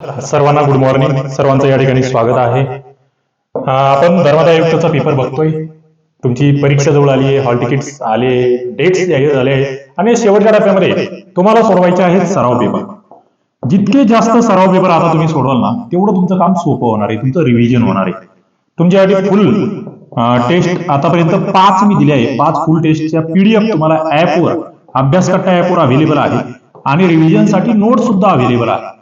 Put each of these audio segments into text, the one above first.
सर्वांना good morning सर्वांचं या ठिकाणी स्वागत आहे. आपण धर्मदा आयुक्ताचा पेपर बघतोय. तुमची परीक्षा जवळ आली आहे हॉल तिकीट्स आले डेट्स जाहीर झाले आणि शेवटच्या टप्प्यामध्ये तुम्हाला सोडवायचे आहेत सराव पेपर जितके जास्त सराव पेपर आता तुम्ही सोडवाल ना तेवढं तुमचं काम सोपं होणार आहे तुमचं रिव्हिजन होणार आहे. तुमच्यासाठी फुल टेस्ट आतापर्यंत पाच मी दिले आहे पाच फुल टेस्टच्या पीडीएफ तुम्हाला ऍपवर अभ्यास कट्टा ऍपवर अवेलेबल आहे. आणि रिव्हिजनसाठी नोट सुद्धा अवेलेबल आहे.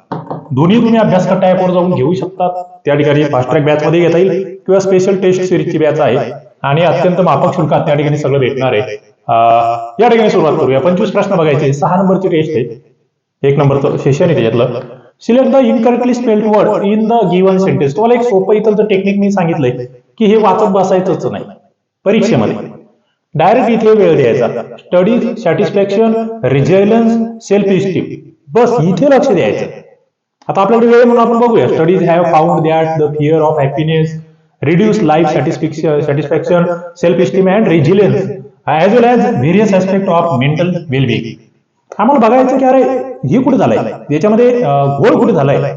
दोन्ही तुम्ही अभ्यास कट्टा जाऊन घेऊ शकता. त्या ठिकाणी फास्ट ट्रॅक बॅच मध्ये घेता येईल किंवा स्पेशल टेस्ट सिरीजची बॅच आहे. आणि अत्यंत माफक शुल्कात त्या ठिकाणी सगळं भेटणार आहे. या ठिकाणी सुरुवात करूया. पंचवीस प्रश्न बघायचे. सहा नंबरची टेस्ट आहे. एक नंबरचं सेशन आहे त्याच्यातलं. Select the incorrectly spelled word in the given sentence तुम्हाला एक सोपं इथलं टेक्निक मी सांगितलंय की हे वाचत बसायचंच नाही. परीक्षेमध्ये. डायरेक्ट इथे वेळ द्यायचा. Study satisfaction resilience self esteem बस इथे लक्ष द्यायचं. आता आपल्याकडे वेळ म्हणून आपण बघूया. Studies have found that the fear of happiness reduce life satisfaction satisfaction self esteem and resilience as well as various aspect of mental wellbeing आम्हाला बघायचं की अरे हे कुठे झालंय? याच्यामध्ये घोळ कुठे झालाय?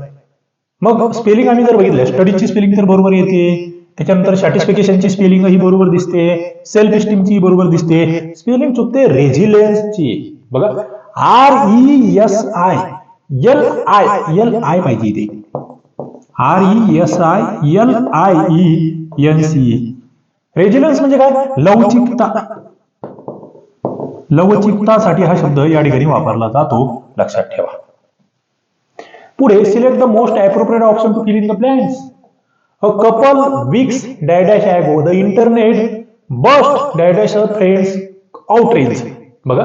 मग स्पेलिंग आम्ही जर बघितलं स्टडीजची स्पेलिंग तर बरोबर येते त्याच्यानंतर सॅटिस्फिकेशनची स्पेलिंग ही बरोबर दिसते सेल्फ इस्टीमची बरोबर दिसते. स्पेलिंग चुकते रेझिलियन्सची बघा. R E S I L I L I पाहिजे इथे. R E S I L I E N C resilience म्हणजे काय? लवचिकता. लवचिकतासाठी हा शब्द या ठिकाणी वापरला जातो. लक्षात ठेवा. पुढे select the most appropriate option to fill in the blanks a couple weeks dash ago the internet bust dash friends outrage बघा.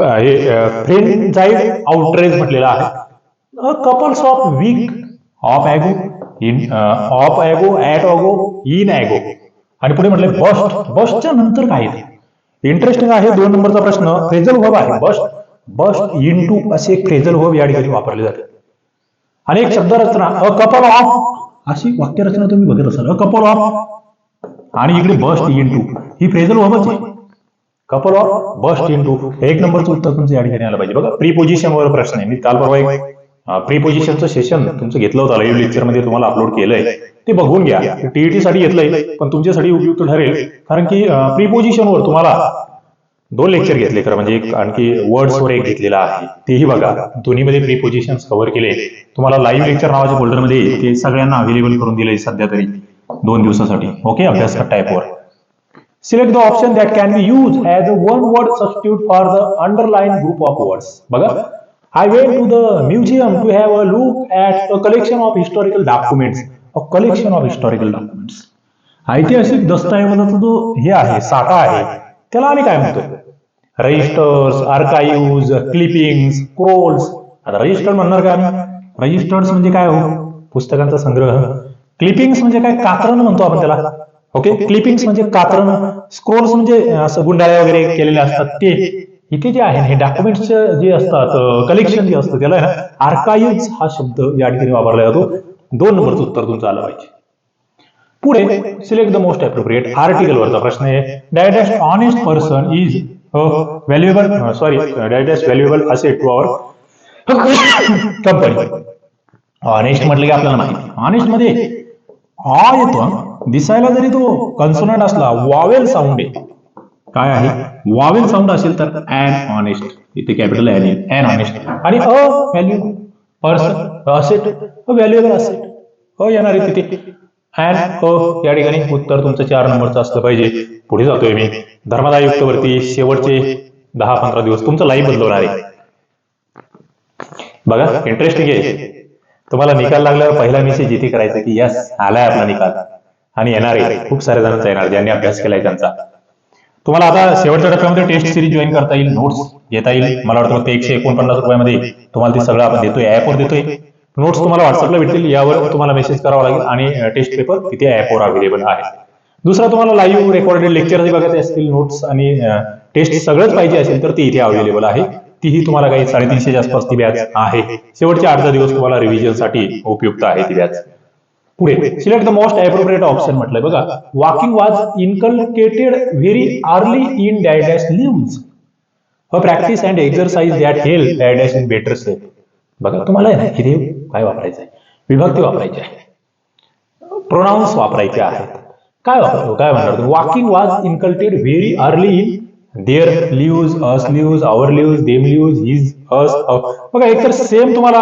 हे फ्रेंड आउटरेज म्हटलेलं आहे. A couples of week of ago in of ago at ago in ago आणि पुढे म्हटले bast बसच्या नंतर काय ते इंटरेस्टिंग आहे दोन नंबरचा प्रश्न. फ्रेजल व्हब आहे. बस्ट बस्ट इन टू असे फ्रेजल व्हब या ठिकाणी वापरले जाते. आणि एक शब्दरचना अ कपल ऑफ अशी वाक्यरचना तुम्ही बघत असाल. अ कपल ऑफ आणि इकडे बस्ट इन टू ही फ्रेजल वर्बच आहे. Couple of bust into एक नंबरचं उत्तर तुमचं या ठिकाणी आलं पाहिजे. बघा प्रीपोजिशन वर प्रश्न आहे. मी काल परवा एक प्रीपोजिशनचं सेशन तुमचं घेतलं होतं. लाईव्ह लेक्चरमध्ये तुम्हाला अपलोड केलंय. ते बघून घ्या. टीईटी साठी घेतलंय पण तुमच्यासाठी उपयुक्त ठरेल. कारण की प्रीपोजिशन वर तुम्हाला दोन लेक्चर घेतले खरं म्हणजे एक आणखी वर्ड्स वर एक घेतलेला आहे. तेही बघा. दोन्हीमध्ये प्रीपोजिशन कव्हर केले. तुम्हाला लाईव्ह लेक्चर नावाच्या फोल्डरमध्ये ते सगळ्यांना अवेलेबल करून दिले सध्या तरी. दोन दिवसासाठी. ओके अभ्यास टाईपवर select the option that can be use as a one word substitute for the underline group of words बघा I went to the museum to have a look at a collection of historical documents a collection of historical documents ऐतिहासिक दस्तऐवजाचा जो हे आहे साठा आहे त्याला आम्ही काय म्हणतो रजिस्टर्स आर्काइव्ज क्लिपिंग क्रोल्स आता रजिस्टर्ड म्हणणार काय रजिस्टर्ड म्हणजे काय हो पुस्तकांचा संग्रह क्लिपिंग म्हणजे काय कात्रण म्हणतो आपण त्याला ओके क्लिपिंग्स म्हणजे कात्रण स्क्रोल्स म्हणजे असं गुंडाळ्या वगैरे केलेले असतात. ते इथे जे आहे हे डॉक्युमेंट्स जे असतात कलेक्शन जे असतं त्याला आर्काइव्ह हा शब्द या ठिकाणी वापरला जातो. दोन नंबरचं उत्तर तुमचं आलं पाहिजे. पुढे select the most appropriate article वरचा प्रश्न आहे. Dash honest person is valuable sorry dash valuable asset to our company honest म्हटलं की आपल्याला माहिती. ऑनेस्टमध्ये आ येतो दिसायला जरी तो कन्सोनंट असला वावेल साऊंड आहे. काय आहे? वावेल साऊंड असेल तर अँड ऑनेस्ट इथे कॅपिटल एन अँड ऑनेस्ट आणि a value person asset valuable asset a येणार आहे तिथे. अँड अ या ठिकाणी उत्तर तुमचं चार नंबरचं असलं पाहिजे. पुढे जातोय मी. धर्मादाय वरती शेवटचे दहा पंधरा दिवस तुमचं लाईव्ह बदलवणार आहे. बघा इंटरेस्टिंग आहे. तुम्हाला निकाल लागल्यावर पहिला मेसेज इथे करायचा की यस आलाय आपला निकाल. आणि येणार आहे खूप साऱ्या जणांचा येणार ज्यांनी अभ्यास केलाय त्यांचा. तुम्हाला आता शेवटच्या टप्प्यामध्ये टेस्ट सिरीज जॉईन करता येईल नोट्स घेता येईल. मला वाटतं ते एकशे एकोणपन्नास रुपयामध्ये तुम्हाला ते सगळं आपण देतोय ऍपवर देतोय. नोट्स तुम्हाला व्हॉट्सअपला भेटतील यावर तुम्हाला मेसेज करावा लागेल आणि टेस्ट पेपर तिथे ऍपवर अवेलेबल आहे. दुसरा तुम्हाला लाईव्ह रेकॉर्डेड लेक्चर बघायचे असतील नोट्स आणि टेस्ट सगळंच पाहिजे असेल तर ती इथे अवेलेबल आहे. तीही तुम्हाला काही साडेतीनशेच्या आसपास ती बॅच आहे. शेवटचे आठ दहा दिवस तुम्हाला रिव्हिजनसाठी उपयुक्त आहे ती बॅच. पुढे select the most appropriate option म्हटलंय बघा. Walking was inculcated very early in dash lives a practice and exercise that help dash in better safe बघा तुम्हाला आहे ना इथे काय वापरायचं आहे विभक्ती वापरायची आहे. प्रोनाऊन्स वापरायचे आहेत. काय वापरतो? काय म्हणणार walking was inculcated very early in their lives us lives our lives them lives his us बघा एकतर सेम तुम्हाला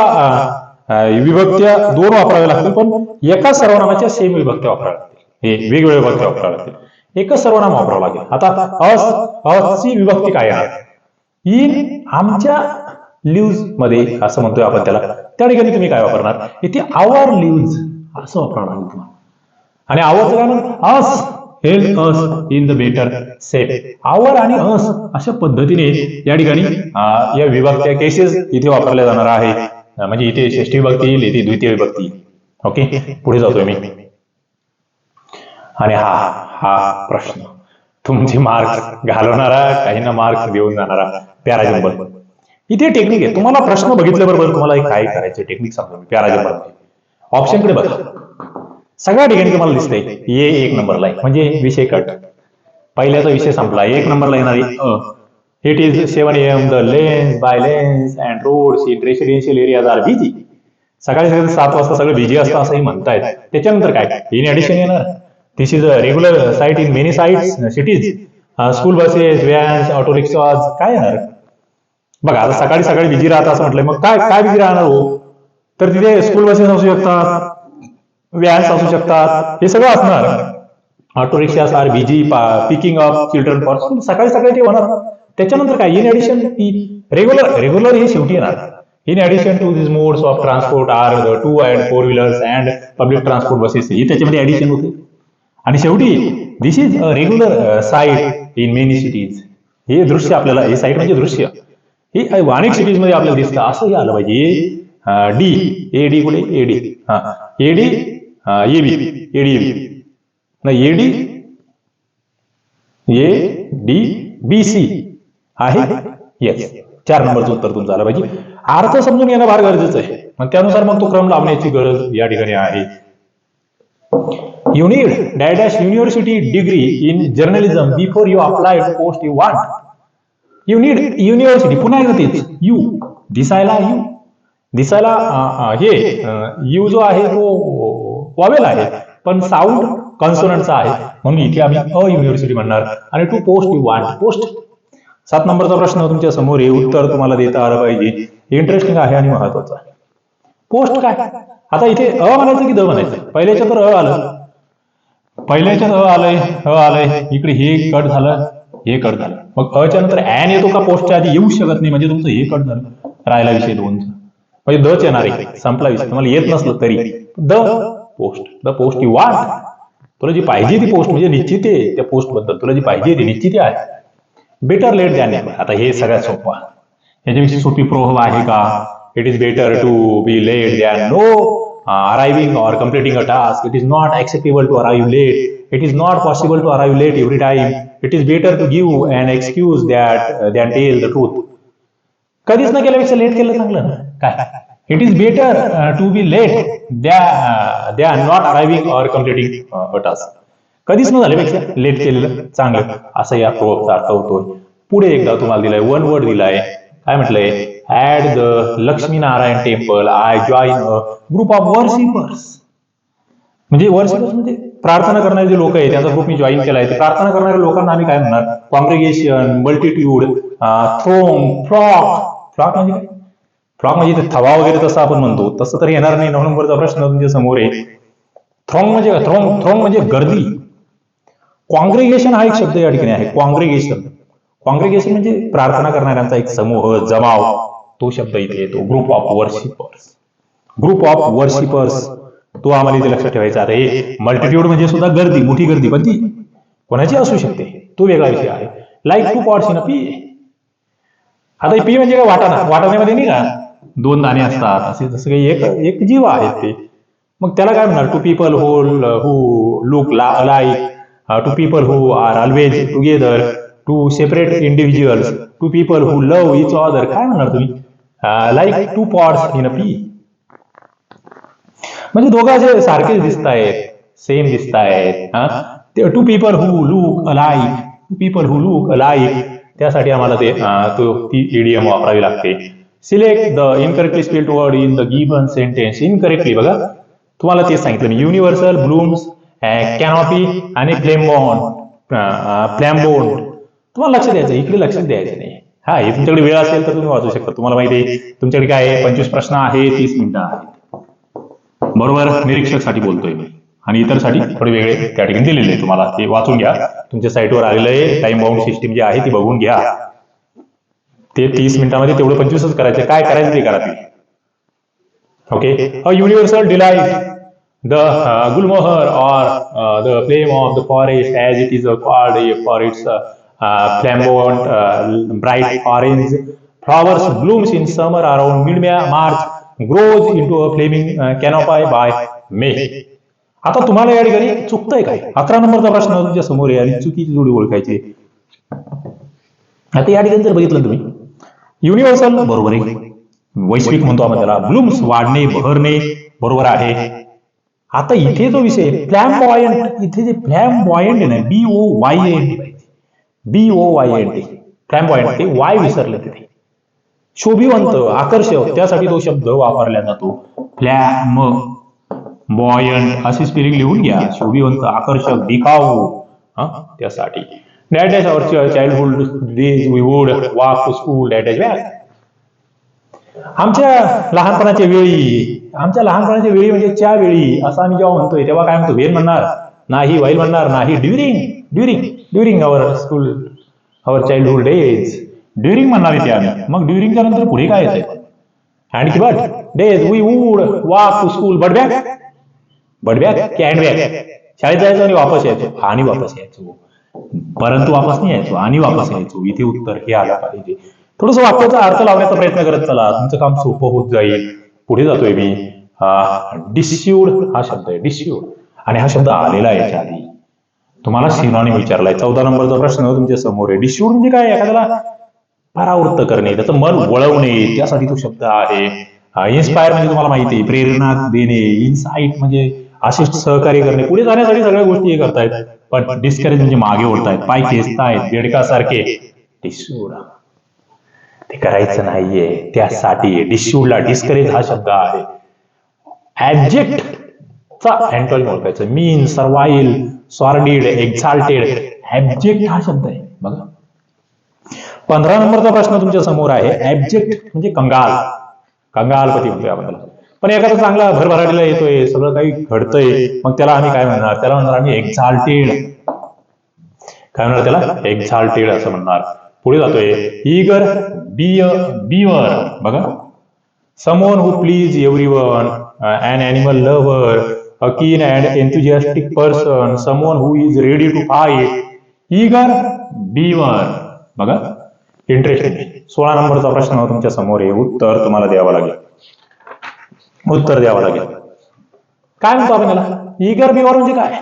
विभक्त्या दोन वापराव्या लागतील पण एकाच सर्वनामाच्या सेम विभक्त्या वापराव्या लागतील. हे वेगवेगळ्या विभक्त्या वापराव्या लागतील. एकच सर्वनाम वापरावं लागेल. आता अस असची विभक्ती काय आहे? इन आमच्या लिव्जमध्ये असं म्हणतोय आपण त्याला. त्या ठिकाणी तुम्ही काय वापरणार? इथे आवर लिव्ज असं वापरणार तुम्हाला. आणि म्हणत अस help us in the better set hour आणि अस अशा पद्धतीने या ठिकाणी या विभागच्या केसेस इथे वापरल्या जाणार आहे. म्हणजे इथे षष्टी विभक्ती येईल इथे द्वितीय विभक्ती येईल. ओके पुढे जातोय मी. आणि हा हा प्रश्न. तुमचे मार्क घालवणारा काहींना मार्क देऊन जाणारा पॅराजंबल इथे टेक्निक आहे. तुम्हाला प्रश्न बघितल्याबरोबर तुम्हाला काय करायचं टेक्निक सांगतो मी. पॅराजंबल ऑप्शनकडे बघा. सगळ्या ठिकाणी तुम्हाला दिसतंय. ये एक नंबरला आहे. म्हणजे विषय कट पहिल्याचा विषय संपला. एक नंबरला येणारी अ it is seven am the lanes by lanes and roads in residential areas are busy सकाळी सकाळी सात वाजता सगळं बिझी असतं असंही म्हणतायत. त्याच्यानंतर काय? इन ऍडिशन येणार. This is a regular sight in many sights cities school buses vans auto rickshaws काय येणार? बघा आता सकाळी सकाळी बिझी राहत असं म्हटलंय. मग काय काय बिझी राहणार हो? तर तिथे स्कूल बसेस असू शकतात. व्हॅन्स असू शकतात. हे सगळं असणार. Auto rickshaws are busy picking up children for school सकाळी सकाळी ते होणार. त्याच्यानंतर काय? इन ऍडिशन रेग्युलर रेग्युलर हे शेवटी येणार. In addition to this modes of transport are two and four wheelers and public transport buses ही त्याच्यामध्ये ऍडिशन होते. आणि शेवटी this is a regular sight in many cities हे दृश्य आपल्याला हे साईट म्हणजे दृश्य. हे अनेक सिटीजमध्ये आपल्याला दिसतं. असंही आलं पाहिजे. डी ए डी कुठे? ए डी हा. A D A B A D A D B C आहे येस चार नंबरचं उत्तर तुमचं आलं पाहिजे अर्थ समजून येणं फार गरजेचं आहे मग त्यानुसार मग तो क्रम लावण्याची गरज या ठिकाणी आहे need dash university degree in journalism before you apply to post you want. You need university. पुन्हा एकदा तेच यू दिसायला यू दिसायला हे यू जो आहे तो वावेल आहे पण साऊंड कॉन्सोनंटचा आहे म्हणून इथे आम्ही अ युनिव्हर्सिटी म्हणणार. आणि to post you want post सात नंबरचा प्रश्न तुमच्यासमोर आहे. उत्तर तुम्हाला देता आलं पाहिजे. इंटरेस्टिंग आहे आणि महत्वाचं आहे. पोस्ट काय? आता इथे अ म्हणायचं की द म्हणायचं? पहिल्याच्या तर अ आलं. पहिल्याच्यात अ आलंय. अ आलंय. इकडे हे कट झालं. हे कट झालं. मग अच्या नंतर ऍन येतो का? पोस्टच्या आधी येऊ शकत नाही. म्हणजे तुमचं हे कट झालं. राहिला विषय दोनचा. म्हणजे दच येणार आहे. संपला विषय. तुम्हाला येत नसलं तरी. The post the post you want तुला जी पाहिजे ती पोस्ट म्हणजे निश्चित आहे त्या पोस्ट बद्दल. तुला जी पाहिजे ती निश्चित आहे. बेटर लेट दॅन नेव्हर आता हे सगळ्यात सोपं आहे. याच्याविषयी सोपी प्रोहव आहे का? It is better to be late than no arriving or completing a task it is not acceptable to arrive late it is not possible to arrive late every time it is better to give an excuse that than tell the truth कधीच न केल्यापेक्षा late केलं चांगलं. ना काय? It is better to be late द्या not arriving or completing a task कधीच न झाल्यापेक्षा लेट केलेलं चांगलं असं या प्रोचा अर्थ होतोय पुढे एकदा तुम्हाला दिलाय वन वर्ड दिलाय. काय म्हटलंय? At the Lakshmi Narayan temple I join a group of worshippers म्हणजे वर्शिपर्स म्हणजे प्रार्थना करणारे जे लोक आहेत त्यांचा ग्रुप मी जॉईन केलाय. प्रार्थना करणाऱ्या लोकांना आम्ही काय म्हणणार? कॉंग्रेगेशन मल्टिट्यूड थ्रोम फ्लॉक फ्लॉक म्हणजे काय? फ्रॉग म्हणजे थवा वगैरे तसं आपण म्हणतो. तसं तर येणार नाही. नऊ नंबरचा प्रश्न तुमच्यासमोर आहे. थ्रोंग म्हणजे थ्रॉंग थ्रोंग थ्रोंग म्हणजे गर्दी. कॉंग्रेगेशन हा एक शब्द या ठिकाणी आहे. कॉंग्रेगेशन कॉंग्रेगेशन म्हणजे प्रार्थना करणाऱ्यांचा एक समूह जमाव. तो शब्द इथे येतो. Group of worshippers group of worshippers तो आम्हाला इथे लक्षात ठेवायचा आहे. मल्टिट्यूड म्हणजे सुद्धा गर्दी. मोठी गर्दी. पण ती कोणाची असू शकते? तो वेगळा विषय आहे. Like two pots in pea आता पी म्हणजे काय? वाटाणा. वाटाण्यामध्ये नाही का? दोन दाणे असतात. असे जसं काही एक एक जीव आहेत ते. मग त्याला काय म्हणणार? Two people whole who look like two people who are always together. Two separate individuals. Two people who love each other. काय म्हणणार तुम्ही? Like two pots in a pea. म्हणजे दोघं असे सारखेच दिसत आहेत सेम दिसत आहेत two people who look alike two people who look alike त्यासाठी आम्हाला ते तो ती इडियम वापरावी लागते. Select the incorrectly spelled word in the given sentence incorrectly बघा तुम्हाला तेच सांगितलं मी. युनिव्हर्सल ब्लूम्स कॅनॉपी आणि फ्लेमबॉन फ्लॅम्बोन ah, ah, तुम्हाला लक्ष द्यायचं इकडे लक्ष द्यायचं नाही. हा हे तुमच्याकडे वेळ असेल तर तुम्ही वाचू शकता. तुम्हाला माहिती आहे तुमच्याकडे काय आहे? पंचवीस प्रश्न आहे तीस मिनिटं आहेत. बरोबर? निरीक्षकसाठी बोलतोय मी. आणि इतरसाठी थोडे वेगळे त्या ठिकाणी दिलेले तुम्हाला ते वाचून घ्या. तुमच्या साईटवर आलेलं आहे. टाइम बाउंड सिस्टीम जी आहे ती बघून घ्या. ते तीस मिनिटांमध्ये तेवढं पंचवीसच करायचे. काय करायचं ते करा okay a universal delight the gulmohar or the flame of the forest as it is a called for its flamboyant bright orange flowers blooms in summer around mid May March grows into a flaming canopy by May आता तुम्हाला या ठिकाणी चुकत काय? अकरा नंबरचा प्रश्न तुमच्यासमोर आहे आणि चुकीची जोडी ओळखायची आता या ठिकाणी जर बघितलं तुम्ही युनिव्हर्सल बरोबर आहे. वैश्विक म्हणतो आपण त्याला. ब्लूम्स वाढणे बहरणे बरोबर आहे. आता इथे जो विषय फ्लॅम वॉयंट इथे जे फ्लॅम वॉयंट आहे ना B O Y N B O Y N T flamboyant ते वाय विसरले तिथे. शोभिवंत आकर्षक त्यासाठी तो शब्द वापरला जातो. फ्लॅम बॉयंट अशी स्पेलिंग लिहून घ्या. शोभिवंत आकर्षक दिखाऊ हा त्यासाठी. That is our childhood days we would walk to school that is back आमच्या लहानपणाच्या वेळी आमच्या लहानपणाच्या वेळी म्हणजे च्या वेळी असं आम्ही जेव्हा म्हणतोय तेव्हा काय म्हणतो वेन म्हणणार नाही वाईल म्हणणार नाही during during during our school our childhood days during म्हणणार इथे आम्ही. मग ड्युरिंगच्या नंतर पुढे काय येतंय? आणखी but days we would walk to school but back but back can back शाळेत जायचो आणि वापस यायचो. आणि वापस यायचो. परंतु वापस नाही यायचो आणि वापस यायचो. इथे उत्तर हे आलं पाहिजे. थोडस वाक्याचा अर्थ लावण्याचा प्रयत्न करत चला. तुमचं काम सोपं होत जाईल. पुढे जातोय मी. डिस्यूड हा शब्द आहे. डिस्यूड आणि हा शब्द आलेला आहे याच्या आधी. तुम्हाला सिनॉनिम विचारलाय चौदा नंबरचा प्रश्न तुमच्यासमोर आहे. डिस्यूड म्हणजे काय? एखाद्याला परावृत्त करणे. त्याचं मन वळवणे. त्यासाठी तो शब्द आहे. इन्स्पायर म्हणजे तुम्हाला माहिती आहे. प्रेरणा देणे. इन्साईट म्हणजे असे सहकार्य करणे. पुढे जाण्यासाठी सगळ्या गोष्टी हे करतायत. पण डिस्करेज म्हणजे मागे ओढतायत पाय खेचतायत बेडकासारखे डिस्यूड ते करायचं नाहीये. त्यासाठी डिस्यूडला डिस्करेज हा शब्द आहे. ऍब्जेक्ट चा अँटॉनिम ओळखायचं मीन सर्वाईल सॉर्डिड एक्झाल्टेड ऍब्जेक्ट हा शब्द आहे. बघा. पंधरा नंबरचा प्रश्न तुमच्यासमोर आहे. ऍब्जेक्ट म्हणजे कंगाल. कंगालपती म्हणतोय आपण पण एखादा चांगला भरभराटीला येतोय सगळं काही घडतंय मग त्याला आम्ही काय म्हणणार? त्याला म्हणणार आम्ही एक्झाल्टेड काय म्हणणार त्याला? एक्झाल्टेड असं म्हणणार. पुढे जातोय इगर बी बीवर. बघा. Someone who please every one an animal lover a keen and enthusiastic person someone who is ready to fight eager beaver. बघा. इंटरेस्टिंग सोळा नंबरचा प्रश्न तुमच्यासमोर आहे उत्तर तुम्हाला द्यावं लागेल. उत्तर द्यावं लागेल. काय म्हणतो आपण त्याला इगर बीवर म्हणजे काय?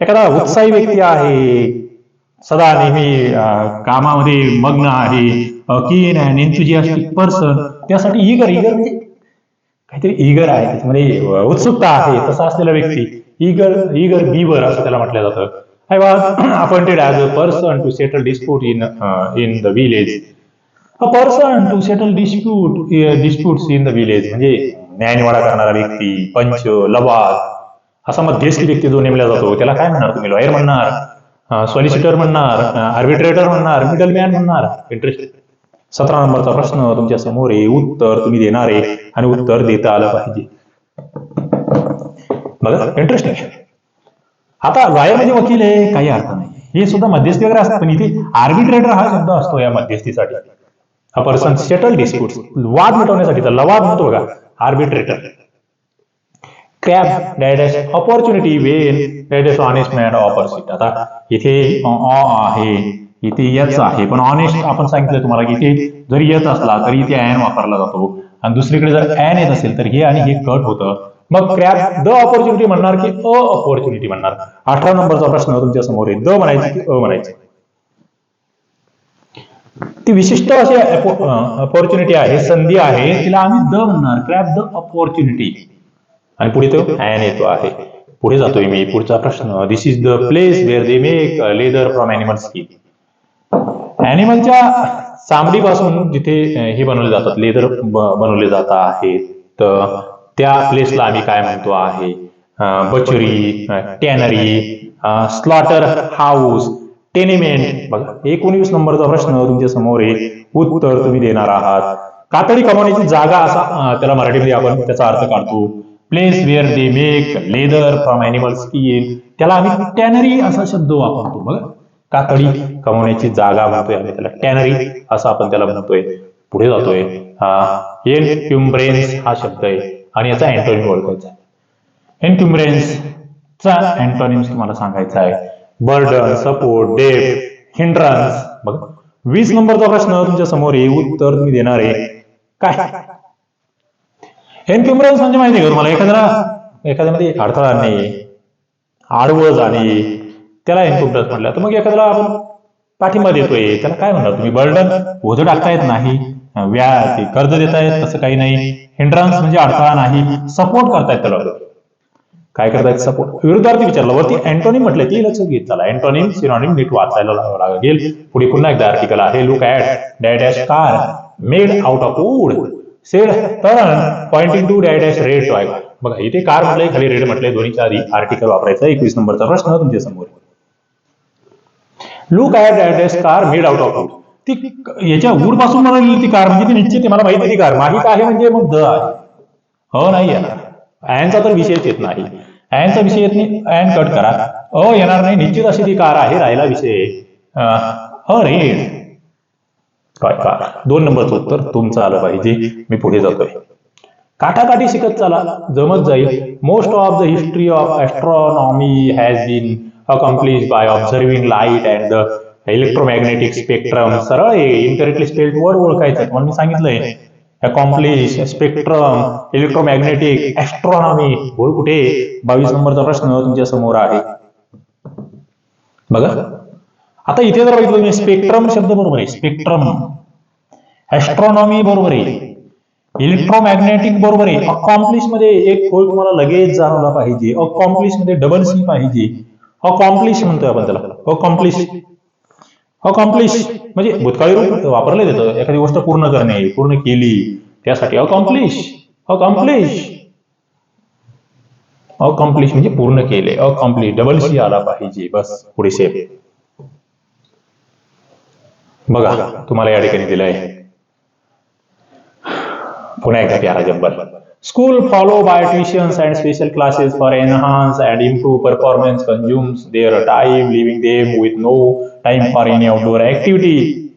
एखादा उत्साही व्यक्ती आहे. सदा नेहमी कामामध्ये मग्न आहे. कीन अँड एन्थुजियास्टिक पर्सन त्यासाठी इगर इगर म्हणजे काहीतरी इगर आहे. त्याच्यामध्ये अं, उत्सुकता आहे. तसा असलेला व्यक्ती. इगर इगर बीवर असं त्याला म्हटलं जातं. I was appointed as a person to settle dispute in in the village a person to settle dispute disputes in the village म्हणजे न्यायनिवाडा करणारा व्यक्ती पंच लवाद असा मध्यस्थी व्यक्ती जो नेमला जातो त्याला काय म्हणणार तुम्ही? लॉयर म्हणणार सॉलिसिटर म्हणणार आर्बिट्रेटर म्हणणार मिडल मॅन म्हणणार? इंटरेस्ट सतरा नंबरचा प्रश्न तुमच्यासमोर आहे. उत्तर तुम्ही देणार आहे आणि उत्तर देता आलं पाहिजे. बघा इंटरेस्टिंग आता लॉयर म्हणजे वकील आहे काही अर्थ नाही. हे सुद्धा मध्यस्थी वगैरे असतात पण इथे आर्बिट्रेटर हा शब्द असतो या मध्यस्थीसाठी. हा पर्सन सेटल डिस्प्यूट वाद मिटवण्यासाठी तर लवाद म्हणतो बघा. Arbitrator crap dash opportunity when dash honest man opportunity आता इथे ऑ आहे इथे यच आहे. पण ऑनेस्ट आपण सांगितलं तुम्हाला की इथे जरी यच असला तरी इथे ॲन वापरला जातो. आणि दुसरीकडे जर ॲन येत असेल तर हे आणि हे कट होतं. मग क्रॅप द ऑपॉर्च्युनिटी म्हणणार की अ ऑपॉर्च्युनिटी म्हणणार? अठरा नंबरचा प्रश्न तुमच्यासमोर आहे. द म्हणायचं की अ म्हणायचं? ती विशिष्ट अशी अपॉर्च्युनिटी आहे संधी आहे. तिला आम्ही द म्हणणार. क्रॅप द अपॉर्च्युनिटी आणि पुढे तो ॲन येतो आहे. पुढे जातोय मी. पुढचा प्रश्न. This is the place where they make leather from animal skin ॲनिमलच्या चामडीपासून जिथे हे बनवले जातात लेदर बनवले जात आहेत तर त्या प्लेसला आम्ही काय म्हणतो आहे? बचरी टॅनरी स्लॉटर हाऊस टेनिमेंट बघा एकोणीस नंबरचा प्रश्न तुमच्यासमोर आहे. उत्तर तुम्ही देणार आहात. कातडी कमावण्याची जागा असा त्याला मराठीमध्ये आपण त्याचा अर्थ काढतो. Place where they make leather from animal skin त्याला आम्ही टॅनरी असा शब्द वापरतो. बघा कातडी कमावण्याची जागा म्हणतोय आम्ही त्याला. टॅनरी असं आपण त्याला म्हणतोय. पुढे जातोय. एन ट्युम्ब्रेन्स हा शब्द आहे. आणि याचा अँटोनिम ओळखायचा आहे. एन चा अँटोनिम्स तुम्हाला सांगायचा आहे. बर्डन सपोर्ट डेप हिंड्रन्स. बघा वीस नंबरचा प्रश्न तुमच्यासमोर आहे उत्तर तुम्ही देणार आहे. काय? एनक्युमरन्स म्हणजे माहिती आहे का तुम्हाला? एखाद्याला एखाद्यामध्ये अडथळा आणणे आडवं जाणे. त्याला एनक्युमरन्स म्हटलं. तर मग एखाद्याला आपण पाठिंबा देतोय. त्याला काय म्हणणार तुम्ही? बर्डन ओझं टाकता येत नाही. व्या ते कर्ज देता येत तसं काही नाही. हिंड्रन्स म्हणजे अडथळा नाही. सपोर्ट करतायत त्याला. काय करतायत? सपोर्ट विरुद्धार्थी विचारलं. वरती अँटोनिम म्हटलं ती लक्षात घेत चला अँटोनिम सिनॉनिम नीट वाचायला लागेल. पुढे पुन्हा एकदा आर्टिकल आहे. Look at dash car made out of wood said turn pointing to dash red toy बघा इथे कार म्हटलंय खाली रेड म्हटलंय. दोन्हीच्या आधी आर्टिकल वापरायचं. एकवीस नंबरचा प्रश्न तुमच्यासमोर. Look at dash car made out of wood ती याच्या वूडपासून बनवलेली ती कार म्हणजे ती निश्चित आहे. मला माहिती आहे ती कार माहीत आहे म्हणजे मग द आहे. हो नाही येणार अँडचा तर विषयच येत नाही. अँडचा विषय येत नाही. अँड कट करा. अ येणार नाही. निश्चित अशी ती कार आहे. राहिला विषय. अ काय कार दोन नंबरचं उत्तर तुमचं आलं पाहिजे. मी पुढे जातोय. काठाकाठी शिकत चला. जमत जाईल. Most of the history of astronomy has been accomplish by observing light and the electromagnetic spectrum सरळ आहे. इनकरेक्टली स्पेल्ड वर्ड ओळखायचं म्हणून मी सांगितलंय. अकॉम्प्लिश स्पेक्ट्रम इलेक्ट्रोमॅग्नेटिक ऍस्ट्रॉनॉमी बोल कुठे? बावीस नंबरचा प्रश्न तुमच्यासमोर आहे. बघा. आता इथे जर बघितलं तुम्ही स्पेक्ट्रम शब्द बरोबर आहे. स्पेक्ट्रम ऍस्ट्रॉनॉमी बरोबर आहे. इलेक्ट्रोमॅग्नेटिक बरोबर आहे. अकॉम्प्लिशमध्ये एक खोल तुम्हाला लगेच जाणवला पाहिजे. अकॉम्प्लिशमध्ये डबल सी पाहिजे. अकॉम्प्लिश म्हणतोय आपण त्याला. अकॉम्प्लिश अकॉम्प्लिश म्हणजे भूतकाळी रूप वापरले जातं. एखादी गोष्ट पूर्ण करणे पूर्ण केली त्यासाठी अकॉम्प्लिश अकॉम्प्लिश अकॉम्प्लिश म्हणजे पूर्ण केले. अकॉम्प्लिश डबल सी आला पाहिजे. बस. पुढे शेप बघा. तुम्हाला या ठिकाणी दिलंय. पुन्हा एकदा प्यारा जब्बर School follow dietitians and special classes for enhance and improve performance consumes their time, leaving them with no time for any outdoor activity.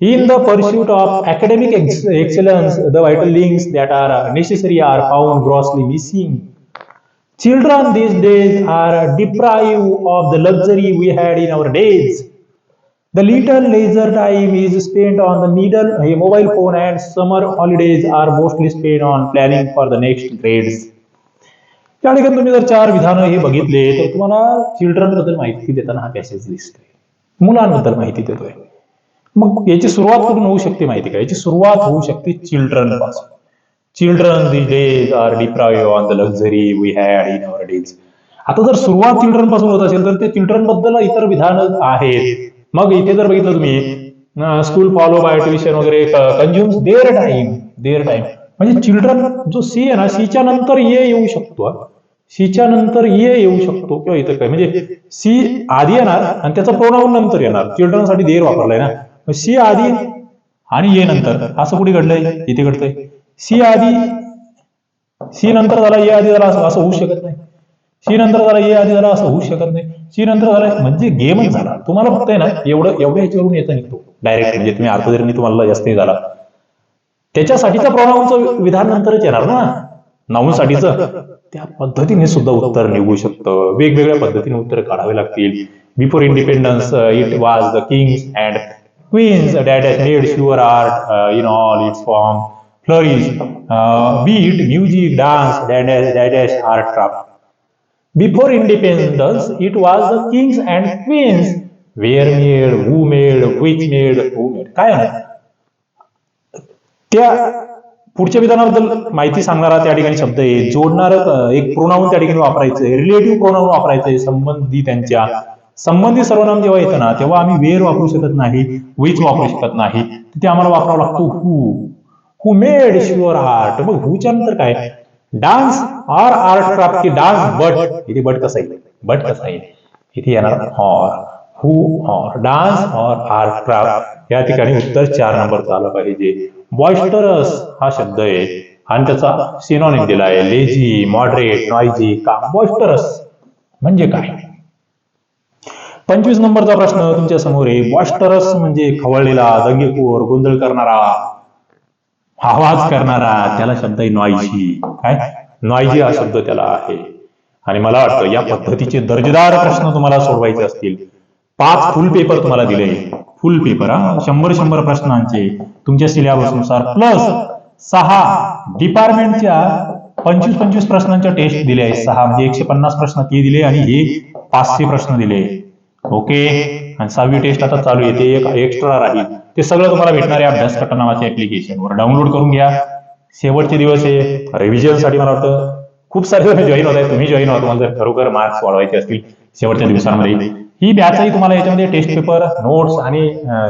In the pursuit of academic ex excellence, the vital links that are necessary are found grossly missing. Children these days are deprived of the luxury we had in our days. The little leisure time is spent on the needle, a mobile phone and summer holidays are mostly spent on planning for the next grades. त्या ठिकाणी तुम्ही जर चार विधानं हे बघितले तर तुम्हाला चिल्ड्रनबद्दल माहिती देताना हा पॅसेज दिसतोय मुलांबद्दल माहिती देतोय. मग याची सुरुवात कुठून होऊ शकते माहिती का? याची सुरुवात होऊ शकते चिल्ड्रनपासून. Children the days are deprive on the luxury we had in our days आता जर सुरुवात चिल्ड्रनपासून होत असेल तर ते चिल्ड्रनबद्दल इतर विधान आहेत. मग इथे जर बघितलं तुम्ही स्कूल फॉलो बाय ट्युशन वगैरे consumes their time their time म्हणजे चिल्ड्रन जो सी आहे ना सीच्या नंतर ये येऊ शकतो सीच्या नंतर ये येऊ शकतो किंवा इतर काय म्हणजे सी आधी येणार आणि त्याचा प्रोनाऊन नंतर येणार. चिल्ड्रनसाठी देर वापरलाय ना. सी आधी आणि ये नंतर. असं कुठे घडलंय? इथे घडतंय. सी आधी सी नंतर झाला ये आधी झाला असं असं होऊ शकत नाही. सी नंतर झाला ये आधी झाला असं होऊ शकत नाही. सी नंतर झाला म्हणजे गेमच झाला. तुम्हाला फक्त आहे ना एवढं एवढ्या ह्याच्यावरून येतं निघतो डायरेक्ट म्हणजे तुम्ही अर्थ जरी तुम्हाला जास्त झाला. त्याच्यासाठीचा प्रोनाऊनचं विधान नंतरच येणार ना. नाऊनसाठीचं त्या पद्धतीने सुद्धा उत्तर निघू शकतं. वेगवेगळ्या पद्धतीने उत्तर काढावे लागतील. Before independence it was the kings and queens that has made sure art in all its form flourish be it music dance that has art craft Before independence, it was the kings and queens. were made, who made, which made, who made. काय आहे? त्या पुढच्या विधानाबद्दल माहिती सांगणारा त्या ठिकाणी शब्द आहे जोडणार एक प्रोनाऊन त्या ठिकाणी वापरायचं आहे रिलेटिव्ह प्रोनाऊन वापरायचं आहे संबंधी त्यांच्या. संबंधित सर्वनाम जेव्हा येतं ना तेव्हा आम्ही वेर वापरू शकत नाही विच वापरू शकत नाही. तिथे आम्हाला वापरावा लागतो who who made sure art मग हूच्या नंतर काय? डान्स ऑर आर्ट क्राफ्ट की डान्स बट इथे बट कसा येईल? बट कसा येईल? इथे येणार or who or dance or art craft या ठिकाणी उत्तर चार नंबरचं आलं पाहिजे. बॉयस्टरस हा शब्द आहे. आणि त्याचा सिनॉनिम दिला आहे. लेझी मॉडरेट नॉइजी का बॉइस्टरस म्हणजे काय? पंचवीस नंबरचा प्रश्न तुमच्यासमोर आहे. बॉस्टरस म्हणजे खवळलेला दंगेखोर गोंधळ करणारा. आवाज करणारा त्याला शब्द आहे नॉईजी काय? नॉईजी हा शब्द त्याला आहे. आणि मला वाटतं या पद्धतीचे दर्जेदार प्रश्न तुम्हाला सोडवायचे असतील. पाच फुल पेपर तुम्हाला दिले. फुल पेपर हा? शंभर शंभर प्रश्नांचे तुमच्या सिलेबसनुसार प्लस सहा डिपार्टमेंटच्या पंचवीस पंचवीस प्रश्नांच्या टेस्ट दिल्या आहेत. सहा म्हणजे एकशे पन्नास प्रश्न ते दिले आणि हे पाचशे प्रश्न दिले. ओके आणि सहावी टेस्ट आता चालू आहे. ते एक एक्स्ट्रा राहील. ते सगळं तुम्हाला भेटणार आहे अभ्यास कट्टा नावाच्या ऍप्लिकेशनवर डाउनलोड करून घ्या. शेवटचे दिवस आहे. रिव्हिजनसाठी मला वाटतं खूप सारे जॉईन होत आहे तुम्ही जॉईन होता तुम्हाला जर खरोखर मार्क्स वाढवायचे असतील शेवटच्या दिवसांमध्ये. ही बॅचही तुम्हाला याच्यामध्ये टेस्ट पेपर नोट्स आणि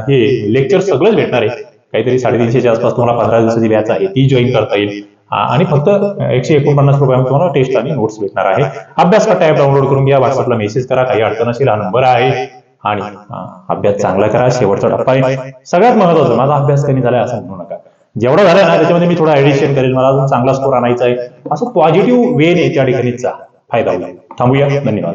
हे लेक्चर सगळंच भेटणार आहे. काहीतरी साडेतीनशेच्या आसपास तुम्हाला पंधरा दिवसाची बॅच आहे. ती जॉईन करता येईल. आणि फक्त एकशे एकोणपन्नास रुपयामध्ये तुम्हाला टेस्ट आणि नोट्स भेटणार आहे. अभ्यास कट्टा डाउनलोड करून घ्या. व्हॉट्सअपला मेसेज करा. काही अडचण असेल हा नंबर आहे. आणि हा, अभ्यास चांगला करा. शेवटचा टप्पा आहे. सगळ्यात महत्वाचं माझा अभ्यास कमी झालाय असं म्हणू नका. जेवढा झालाय ना त्याच्यामध्ये मी थोडा ऍडिशन करेल मला अजून चांगला स्कोर आणायचा आहे. असं पॉझिटिव्ह वेने त्या ठिकाणी फायदा होईल. थांबूया. धन्यवाद.